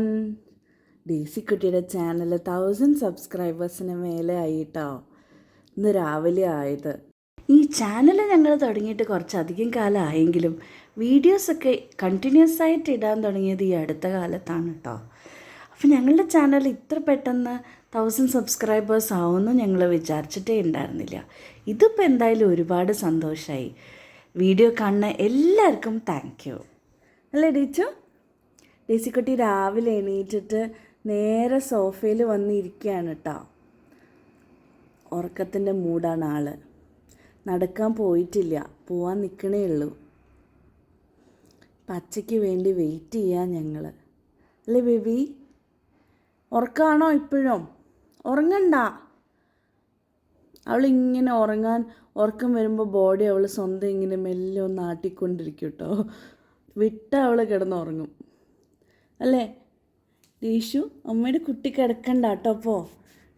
Every one. Daisy കുട്ടിയുടെ channel thousand സബ്സ്ക്രൈബേഴ്സിന് മേലെ ആയിട്ടോ. ഇന്ന് രാവിലെ ആയത്. ഈ ചാനൽ ഞങ്ങൾ തുടങ്ങിയിട്ട് കുറച്ചധികം കാലമായെങ്കിലും വീഡിയോസൊക്കെ കണ്ടിന്യൂസ് ആയിട്ട് ഇടാൻ തുടങ്ങിയത് ഈ അടുത്ത കാലത്താണ് കേട്ടോ അപ്പം ഞങ്ങളുടെ ചാനൽ ഇത്ര പെട്ടെന്ന് തൗസൻഡ് സബ്സ്ക്രൈബേഴ്സ് ആവുമെന്ന് ഞങ്ങൾ വിചാരിച്ചിട്ടേ ഉണ്ടായിരുന്നില്ല. ഇതിപ്പോൾ എന്തായാലും ഒരുപാട് സന്തോഷമായി വീഡിയോ കാണുന്ന എല്ലാവർക്കും താങ്ക് യു അല്ലേ ടീച്ചു ഡേസിക്കുട്ടി രാവിലെ എണീറ്റിട്ട് നേരെ സോഫയിൽ വന്നിരിക്കുകയാണ് കേട്ടോ ഉറക്കത്തിന്റെ മൂടാണ് ആൾ. നടക്കാൻ പോയിട്ടില്ല. പോവാൻ നിൽക്കണേ ഉള്ളൂ. പച്ചയ്ക്ക് വേണ്ടി വെയിറ്റ് ചെയ്യാം ഞങ്ങൾ അല്ലേ ബേബി? ഉറക്കാണോ ഇപ്പോഴും? ഉറങ്ങണ്ട. അവൾ ഇങ്ങനെ ഉറങ്ങാൻ ഉറക്കം വരുമ്പോൾ ബോഡി അവൾ സ്വന്തം ഇങ്ങനെ മെല്ലെ ഒന്ന് ആട്ടിക്കൊണ്ടിരിക്കും കേട്ടോ വിട്ട അവൾ കിടന്നുറങ്ങും. അല്ലേ? ദീഷു അമ്മയുടെ കുട്ടി കിടക്കണ്ട കേട്ടോ പോ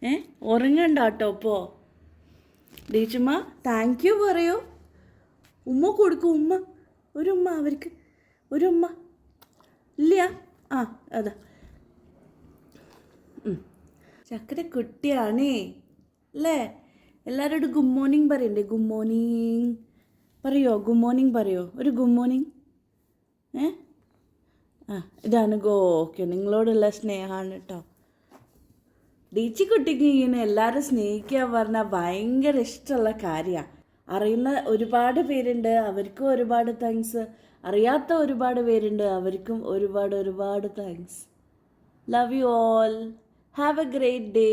ഏ? ഉറങ്ങണ്ട കേട്ടോ പോ ദീഷുമ്മ താങ്ക് യു പറയൂ. ഉമ്മ കൊടുക്കും ഉമ്മ. ഒരു ഉമ്മ അവർക്ക് ഒരു ഉമ്മ. ഇല്ല. ആ അതാ. ചക്കര കുട്ടിയാണേ അല്ലേ? എല്ലാവരോടും ഗുഡ് മോർണിംഗ് പറയണ്ടേ? ഗുഡ് മോർണിംഗ് പറയോ? ഗുഡ് മോർണിംഗ് പറയോ? ഒരു ഗുഡ് മോർണിംഗ് ഏ? ആ ഇതാണ് ഗോ ഓക്കെ നിങ്ങളോടുള്ള സ്നേഹമാണ് കേട്ടോ ഡീച്ചി കുട്ടിക്ക് ഇങ്ങനെ എല്ലാവരും സ്നേഹിക്കുക പറഞ്ഞാൽ ഭയങ്കര ഇഷ്ടമുള്ള കാര്യമാണ് അറിയുന്ന ഒരുപാട് പേരുണ്ട് അവർക്കും ഒരുപാട് താങ്ക്സ് അറിയാത്ത ഒരുപാട് പേരുണ്ട് അവർക്കും ഒരുപാട് ഒരുപാട് thanks love you all have a great day